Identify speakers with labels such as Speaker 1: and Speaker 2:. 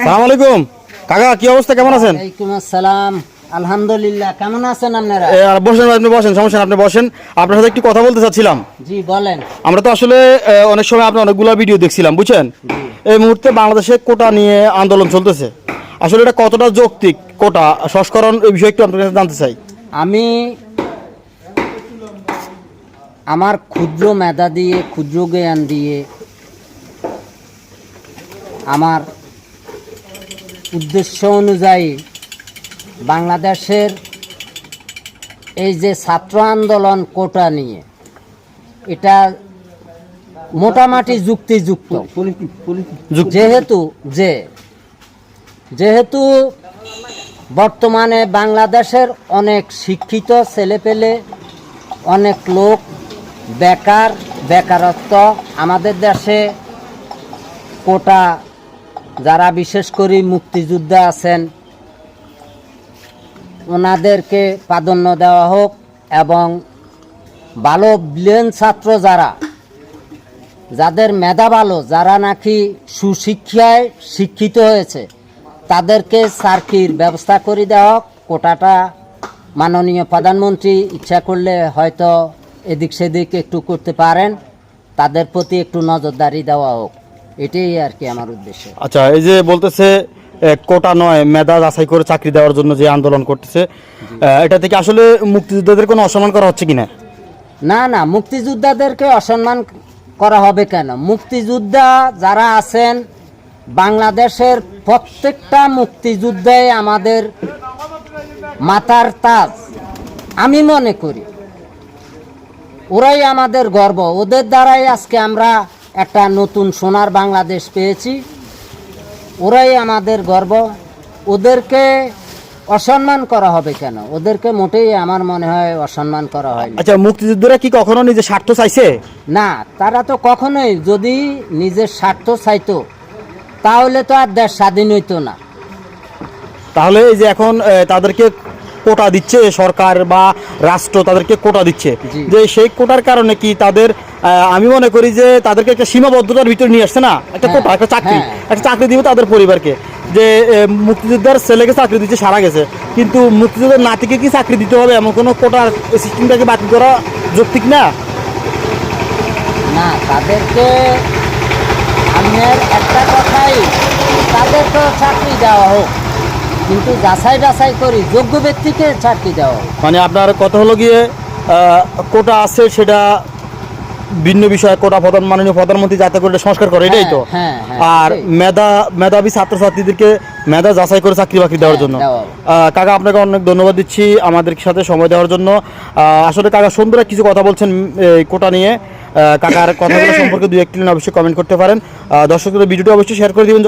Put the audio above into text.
Speaker 1: সালাম আলাইকুম কাকা কি অবস্থা? কেমন আছেন?
Speaker 2: আসসালাম। আলহামদুলিল্লাহ কেমন আছেন আপনারা?
Speaker 1: আর বসেন আপনি বসেন সমস্যা আপনি বসেন। আপনার সাথে একটু কথা বলতে চাচ্ছিলাম।
Speaker 2: জি বলেন।
Speaker 1: আমরা তো আসলে অনেক সময় আপনার অনেকগুলো ভিডিও দেখছিলাম বুঝছেন? এই মুহূর্তে বাংলাদেশে কোটা নিয়ে আন্দোলন চলতেছে। আসলে এটা কতটা যৌক্তিক কোটা? সংস্করণ এই বিষয়ে একটু আপনার কাছে জানতে চাই।
Speaker 2: আমি আমার ক্ষুদ্র মেধা দিয়ে ক্ষুদ্র জ্ঞান দিয়ে আমার উদ্দেশ্য অনুযায়ী বাংলাদেশের এই যে ছাত্র আন্দোলন কোটা নিয়ে এটা মোটামুটি যুক্তিযুক্ত।
Speaker 1: যুক্তি-
Speaker 2: যেহেতু যে যেহেতু বর্তমানে বাংলাদেশের অনেক শিক্ষিত ছেলেপেলে অনেক লোক বেকার বেকারত্ব আমাদের দেশে কোটা যারা বিশেষ করে মুক্তিযোদ্ধা আছেন, ওনাদেরকে প্রাধান্য দেওয়া হোক এবং ভালো ব্রিলিয়েন্ট ছাত্র যারা, যাদের মেধা ভালো, যারা নাকি সুশিক্ষায় শিক্ষিত হয়েছে, তাদেরকে চাকরির ব্যবস্থা করে দেওয়া হোক। কোটাটা মাননীয় প্রধানমন্ত্রী ইচ্ছা করলে হয়তো এদিক সেদিক একটু করতে পারেন, তাদের প্রতি একটু নজরদারি দেওয়া হোক। এটাই আর কি আমার উদ্দেশ্য।
Speaker 1: আচ্ছা এই যে বলতেছে কোটা নয় মেধা যাচাই করে চাকরি দেওয়ার জন্য যে আন্দোলন করতেছে এটা থেকে আসলে মুক্তিযোদ্ধাদের কোনো অসম্মান করা হচ্ছে কিনা?
Speaker 2: না না মুক্তিযোদ্ধাদেরকে অসম্মান করা হবে কেন? মুক্তিযোদ্ধা যারা আছেন বাংলাদেশের প্রত্যেকটা মুক্তিযুদ্ধে আমাদের মাতার তাজ। আমি মনে করি ওরাই আমাদের গর্ব। ওদের দ্বারাই আজকে আমরা একটা নতুন সোনার বাংলাদেশ পেয়েছি। ওরাই আমাদের গর্ব। ওদেরকে অসম্মান করা হবে কেন? ওদেরকে মোটেই আমার মনে হয় অসম্মান করা হয়
Speaker 1: আচ্ছা মুক্তিযোদ্ধারা কি কখনো নিজের স্বার্থ চাইছে?
Speaker 2: না তারা তো কখনোই যদি নিজের স্বার্থ চাইতো তাহলে তো আর দেশ স্বাধীন হইতো না।
Speaker 1: তাহলে এই যে এখন তাদেরকে কোটা দিচ্ছে সরকার বা রাষ্ট্র তাদেরকে কোটা দিচ্ছে। যে সেই কোটার কারণে কি তাদের আমি মনে করি যে তাদেরকে একটা সীমাবদ্ধতার ভিতরে নিয়ে আসছে না? একটা
Speaker 2: হ্যাঁ,
Speaker 1: কোটা একটা চাকরি
Speaker 2: হ্যাঁ।
Speaker 1: একটা চাকরি দিবে তাদের পরিবারকে। যে মুক্তিযোদ্ধার ছেলেকে চাকরি দিচ্ছে সারা গেছে। কিন্তু মুক্তিযোদ্ধার নাতিকে কি চাকরি দিতে হবে? এমন কোনো কোটার সিস্টেমটাকে বাতিল করা যৌক্তিক না?
Speaker 2: না তাদেরকে আমের একটা কথাই তাদেরকে চাকরি দেওয়া হোক। কিন্তু যাচাই বাছাই করি যোগ্য ব্যক্তিকে চাকরি দেওয়া
Speaker 1: মানে আপনার কথা হলো গিয়ে কোটা আছে সেটা ভিন্ন বিষয়ে কোটা প্রধান মাননীয় প্রধানমন্ত্রী যাতে করে সংস্কার করে এটাই তো।
Speaker 2: হ্যাঁ, হ্যাঁ,
Speaker 1: আর মেধা মেধাবী ছাত্রছাত্রীদেরকে মেধা যাচাই করে চাকরি বাকরি দেওয়ার জন্য। কাকা আপনাকে অনেক ধন্যবাদ দিচ্ছি আমাদের সাথে সময় দেওয়ার জন্য। আসলে কাকা সুন্দর কিছু কথা বলছেন এই কোটা নিয়ে। কাকার কথাগুলো সম্পর্কে দুই একটি অবশ্যই কমেন্ট করতে পারেন। দর্শকদের ভিডিওটি অবশ্যই শেয়ার করে দিবেন।